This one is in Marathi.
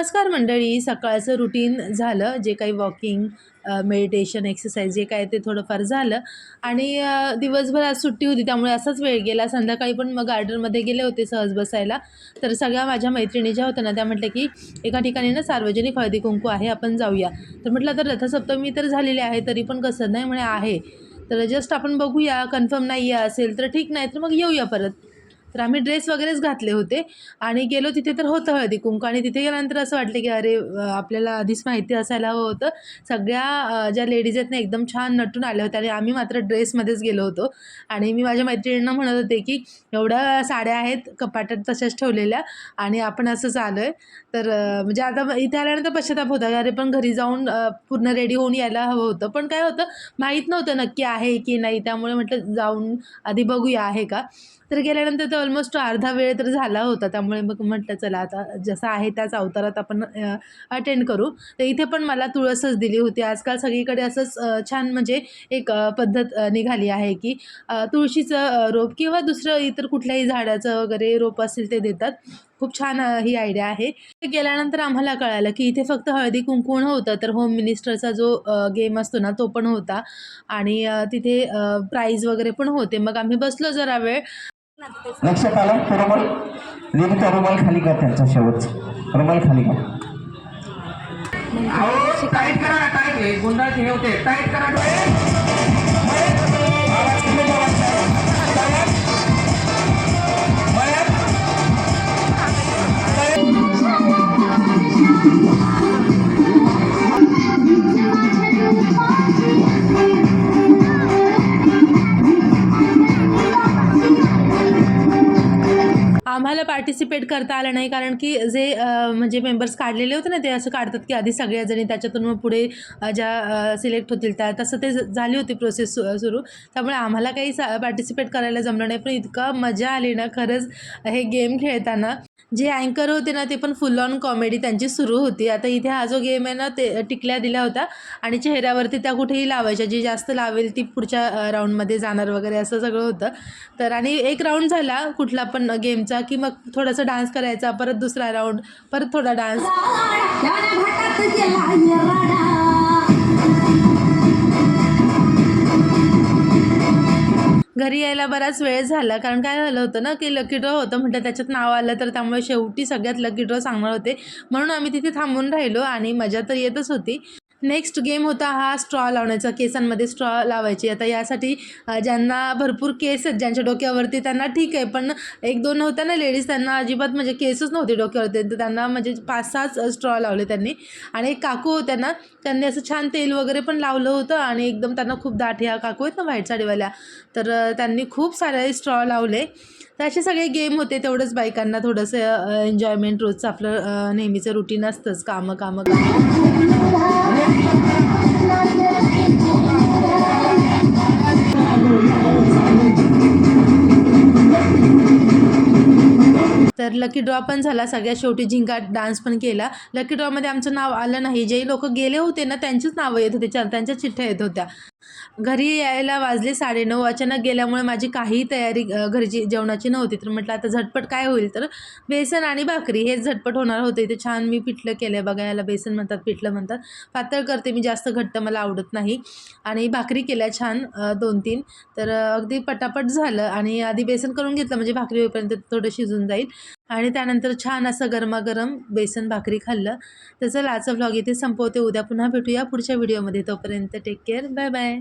नमस्कार मंडळी. सकाळचं रुटीन झालं. जे काही वॉकिंग मेडिटेशन एक्सरसाइज जे काय ते थोडंफार झालं. आणि दिवसभर आज सुट्टी होती त्यामुळे असाच वेळ गेला. संध्याकाळी पण मग गार्डनमध्ये गेले होते सहज बसायला. तर सगळ्या माझ्या मैत्रिणी ज्या होत्या ना त्या म्हटल्या की एका ठिकाणी ना सार्वजनिक हळदी कुंकू आहे आपण जाऊया. तर म्हटलं तर रथसप्तमी तर झालेली आहे तरी पण कसं? नाही म्हणे आहे. तर जस्ट आपण बघूया. कन्फर्म नाही असेल तर ठीक नाही तर मग येऊया परत. तर आम्ही ड्रेस वगैरेच घातले होते. आणि गेलो तिथे तर होतं हळदी कुंकू. आणि तिथे गेल्यानंतर असं वाटलं की अरे आपल्याला आधीच माहिती असायला हवं होतं. सगळ्या ज्या लेडीज आहेत ना एकदम छान नटून आल्या होत्या आणि आम्ही मात्र ड्रेसमध्येच गेलो होतो. आणि मी माझ्या मैत्रिणींना म्हणत होते की एवढ्या साड्या आहेत कपाटात तशाच ठेवलेल्या आणि आपण असंच आलो आहे तर म्हणजे आता इथे आल्यानंतर पश्चाताप होता अरे पण घरी जाऊन पूर्ण रेडी होऊन यायला हवं होतं. पण काय होतं माहीत नव्हतं नक्की आहे की नाही. त्यामुळे म्हटलं जाऊन आधी बघूया आहे का? तर गेल्यानंतर तर ऑलमोस्ट अर्धा वेळ तर झाला होता त्यामुळे मग म्हटलं चला आता जसं आहे त्याच अवतारात आपण अटेंड करू. तर इथे पण मला तुळसच दिली होती. आजकाल सगळीकडे असंच छान म्हणजे एक पद्धत निघाली आहे की तुळशीचं रोप किंवा दुसरं इतर कुठल्याही झाडाचं वगैरे रोप असेल ते देतात. खूप छान ही आयडिया आहे. ते गेल्यानंतर आम्हाला कळालं की इथे फक्त हळदी कुंकून होतं तर होम मिनिस्टरचा जो गेम असतो ना तो पण होता. आणि तिथे प्राईज वगैरे पण होते. मग आम्ही बसलो जरा वेळ. लक्षात आलं तो रुमाल नेमका रुमाल खाली कर त्यांचा शेवट? रुमाल खाली कर टाईट करा टाईट. हे गुंडाळ हे होते. टाईट करा डोळे. आम्हाला पार्टिसिपेट करता आलं नाही कारण की जे म्हणजे मेंबर्स काढलेले होते ना ते असं काढतात की आधी सगळ्याजणी त्याच्यातून मग पुढे ज्या सिलेक्ट होतील त्या तसं ते झाली होती प्रोसेस सु सुरू. त्यामुळे आम्हाला काही सा पार्टिसिपेट करायला जमलं नाही. पण इतका मजा आली ना खरंच हे गेम खेळताना. जे अँकर होते ना ते पण फुल ऑन कॉमेडी त्यांची सुरू होती. आता इथे हा जो गेम आहे ना ते टिकल्या दिल्या होता आणि चेहऱ्यावरती त्या कुठेही लावायच्या. जी जास्त लावेल ती पुढच्या राऊंडमध्ये जाणार वगैरे असं सगळं होतं. तर आणि एक राऊंड झाला कुठला पण गेमचा की मग थोडासा डान्स करायचा परत दुसरा राऊंड परत थोडा डान्स घरी यायला बराच वेळ झाला. कारण काय झालं होतं ना की लकी ड्रॉ होतं म्हटलं त्याच्यात नाव आलं तर त्यामुळे शेवटी सगळ्यात लकी ड्रॉ सांगणार होते. म्हणून आम्ही तिथे थांबून राहिलो आणि मजा तर येतच होती. नेक्स्ट गेम होता हा स्ट्रॉ लावण्याचा केसांमध्ये स्ट्रॉ लावायची. आता यासाठी ज्यांना भरपूर केस आहेत ज्यांच्या डोक्यावरती त्यांना ठीक आहे पण एक दोन होत्या ना लेडीज त्यांना अजिबात म्हणजे केसच नव्हते डोक्यावरती. तर त्यांना म्हणजे पाच सहाच स्ट्रॉ लावले त्यांनी. आणि एक काकू होत्या ना त्यांनी असं छान तेल वगैरे पण लावलं होतं आणि एकदम त्यांना खूप दाट ह्या काकू आहेत ना व्हाईट साडीवाल्या. तर त्यांनी खूप सारे स्ट्रॉ लावले. तर असे सगळे गेम होते तेवढंच बायकांना थोडंसं एन्जॉयमेंट रोजचं आपलं नेहमीचं रुटीन असतंच. कामं कामं कामं. तर लकी ड्रॉ पण झाला. सगळ्यात शेवटी झिंगाट डान्स पण केला. लकी ड्रॉमध्ये आमचं नाव आलं नाही. जे लोक गेले होते ना त्यांचीच नावं येत होती. त्यांच्या चिठ्ठ्या येत होत्या. घरी यायला वाजले साडेनऊ अचानक गेल्यामुळे माझी काही तयारी घरची जेवणाची नव्हती. तर म्हटलं आता झटपट काय होईल? तर बेसन आणि भाकरी हेच झटपट होणार होते. ते छान मी पिठलं केलं आहे बघा याला बेसन म्हणतात पिठलं म्हणतात. पातळ करते मी जास्त घट्ट मला आवडत नाही. आणि भाकरी केल्या छान दोन तीन तर अगदी पटापट झालं आणि आधी बेसन करून घेतलं म्हणजे भाकरी होईपर्यंत थोडं शिजून जाईल. आणि त्यानंतर छान असं गरमागरम बेसन भाकरी खाल्लं. तर चला आजचा व्लॉग इथे संपवते. उद्या पुन्हा भेटूया पुढच्या व्हिडिओमध्ये तोपर्यंत टेक केअर बाय बाय